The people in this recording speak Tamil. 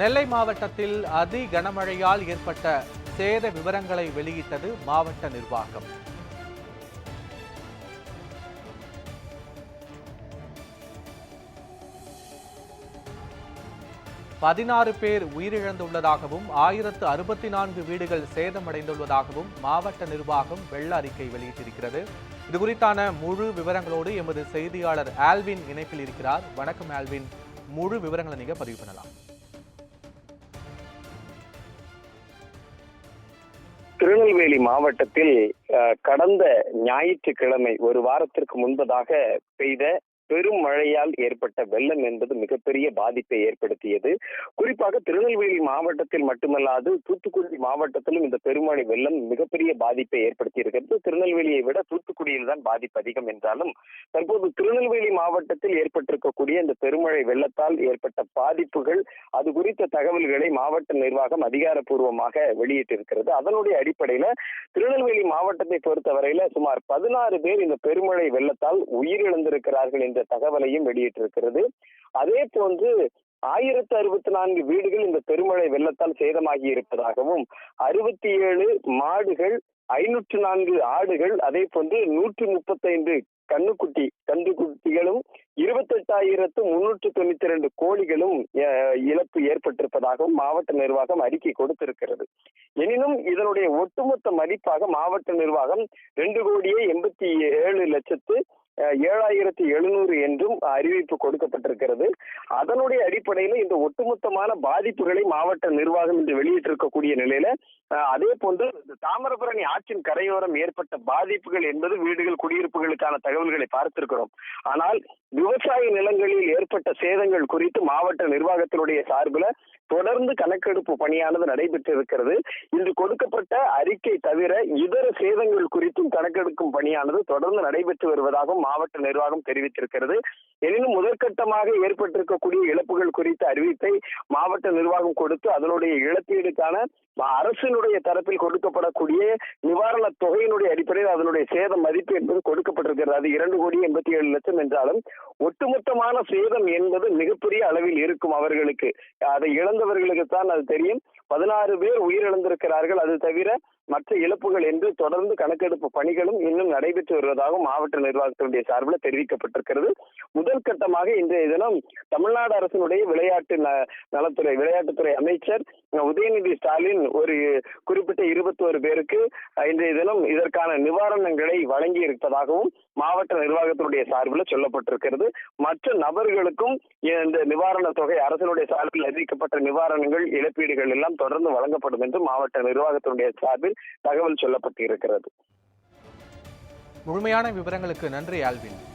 நெல்லை மாவட்டத்தில் அதி கனமழையால் ஏற்பட்ட சேத விவரங்களை வெளியிட்டது மாவட்ட நிர்வாகம். பதினாறு பேர் உயிரிழந்துள்ளதாகவும் ஆயிரத்து அறுபத்தி நான்கு வீடுகள் சேதமடைந்துள்ளதாகவும் மாவட்ட நிர்வாகம் வெள்ள அறிக்கை வெளியிட்டிருக்கிறது. இது குறித்தான முழு விவரங்களோடு எமது செய்தியாளர் ஆல்வின் இணைப்பில் இருக்கிறார். வணக்கம் ஆல்வின். முழு விவரங்களை நீங்கள் பதிவு பண்ணலாம். திருநெல்வேலி மாவட்டத்தில் கடந்த ஞாயிற்றுக்கிழமை ஒரு வாரத்திற்கு முன்பதாக பெய்த பெரும் மழையால் ஏற்பட்ட வெள்ளம் என்பது மிகப்பெரிய பாதிப்பை ஏற்படுத்தியது. குறிப்பாக திருநெல்வேலி மாவட்டத்தில் மட்டுமல்லாது தூத்துக்குடி மாவட்டத்திலும் இந்த பெருமழை வெள்ளம் மிகப்பெரிய பாதிப்பை ஏற்படுத்தி இருக்கிறது திருநெல்வேலியை விட தூத்துக்குடியில் தான் பாதிப்பு அதிகம் என்றாலும் தற்போது திருநெல்வேலி மாவட்டத்தில் ஏற்பட்டிருக்கக்கூடிய இந்த பெருமழை வெள்ளத்தால் ஏற்பட்ட பாதிப்புகள் அது குறித்த தகவல்களை மாவட்ட நிர்வாகம் அதிகாரப்பூர்வமாக வெளியிட்டிருக்கிறது. அதனுடைய அடிப்படையில திருநெல்வேலி மாவட்டத்தை பொறுத்தவரையில சுமார் பதினாறு பேர் இந்த பெருமழை வெள்ளத்தால் உயிரிழந்திருக்கிறார்கள் என்ற தகவலையும் வெளியிட்டிருக்கிறது. அதே போன்று ஆயிரத்து அறுபத்தி நான்கு வீடுகள் இந்த பெருமழை வெள்ளத்தால் சேதமாகி இருப்பதாகவும் அறுபத்தி ஏழு மாடுகள் ஐநூற்று நான்கு ஆடுகள் அதே போன்று நூற்றி முப்பத்தைந்து கண்ணுக்குட்டி கன்றுக்குட்டிகளும் இருபத்தெட்டாயிரத்து முன்னூற்று தொண்ணூத்தி ரெண்டு கோழிகளும் இழப்பு ஏற்பட்டிருப்பதாகவும் மாவட்ட நிர்வாகம் அறிக்கை கொடுத்திருக்கிறது. எனினும் இதனுடைய ஒட்டுமொத்த மதிப்பாக மாவட்ட நிர்வாகம் ரெண்டு கோடியே எண்பத்தி ஏழு லட்சத்து ஏழாயிரத்தி எழுநூறு என்றும் அறிவிப்பு கொடுக்கப்பட்டிருக்கிறது. அதனுடைய அடிப்படையில் இந்த ஒட்டுமொத்தமான பாதிப்புகளை மாவட்ட நிர்வாகம் இன்று வெளியிட்டிருக்கக்கூடிய நிலையில அதே போன்று தாமிரபரணி ஆற்றின் கரையோரம் ஏற்பட்ட பாதிப்புகள் என்பது வீடுகள் குடியிருப்புகளுக்கான தகவல்களை பார்த்திருக்கிறோம். ஆனால் விவசாய நிலங்களில் ஏற்பட்ட சேதங்கள் குறித்து மாவட்ட நிர்வாகத்தினுடைய சார்பில் தொடர்ந்து கணக்கெடுப்பு பணியானது நடைபெற்றிருக்கிறது. இன்று கொடுக்கப்பட்ட அறிக்கை தவிர இதர சேதங்கள் குறித்தும் கணக்கெடுக்கும் பணியானது தொடர்ந்து நடைபெற்று வருவதாகவும் மாவட்ட நிர்வாகம் தெரிவித்திருக்கிறது. எனினும் முதற்கட்டமாக ஏற்பட்டிருக்கக்கூடிய இழப்புகள் குறித்த அறிவிப்பை மாவட்ட நிர்வாகம் கொடுத்து அதனுடைய இழப்பீடுக்கான அரசினுடைய தரப்பில் கொடுக்கப்படக்கூடிய நிவாரண தொகையினுடைய அடிப்படையில் அதனுடைய சேத மதிப்பு என்பது கொடுக்கப்பட்டிருக்கிறது. அது இரண்டு கோடி எண்பத்தி ஏழு லட்சம் என்றாலும் ஒட்டுமொத்தமான சேதம் என்பது மிகப்பெரிய அளவில் இருக்கும் அவர்களுக்கு. அதை இழந்தவர்களுக்கு தான் அது தெரியும். பதினாறு பேர் உயிரிழந்திருக்கிறார்கள். அது தவிர மற்ற இழப்புகள் என்று தொடர்ந்து கணக்கெடுப்பு பணிகளும் இன்னும் நடைபெற்று வருவதாக மாவட்ட நிர்வாகத்தினுடைய சார்பில் தெரிவிக்கப்பட்டிருக்கிறது. முதல் கட்டமாக இன்றைய தினம் தமிழ்நாடு அரசினுடைய விளையாட்டு ந- நலத்துறை விளையாட்டுத்துறை அமைச்சர் உதயநிதி ஸ்டாலின் ஒரு குறிப்பிட்ட இருபத்தோரு பேருக்கு இன்றைய தினம் இதற்கான நிவாரணங்களை வழங்கி இருப்பதாகவும் மாவட்ட நிர்வாகத்தினுடைய சார்பில் சொல்லப்பட்டிருக்கிறது. மற்ற நபர்களுக்கும் இந்த நிவாரண தொகை அரசினுடைய சார்பில் அறிவிக்கப்பட்ட நிவாரணங்கள் இழப்பீடுகள் எல்லாம் தொடர்ந்து வழங்கப்படும் என்று மாவட்ட நிர்வாகத்தினுடைய சார்பில் தகவல் சொல்லப்பட்டிருக்கிறது. முழுமையான விவரங்களுக்கு நன்றி ஆல்வின்.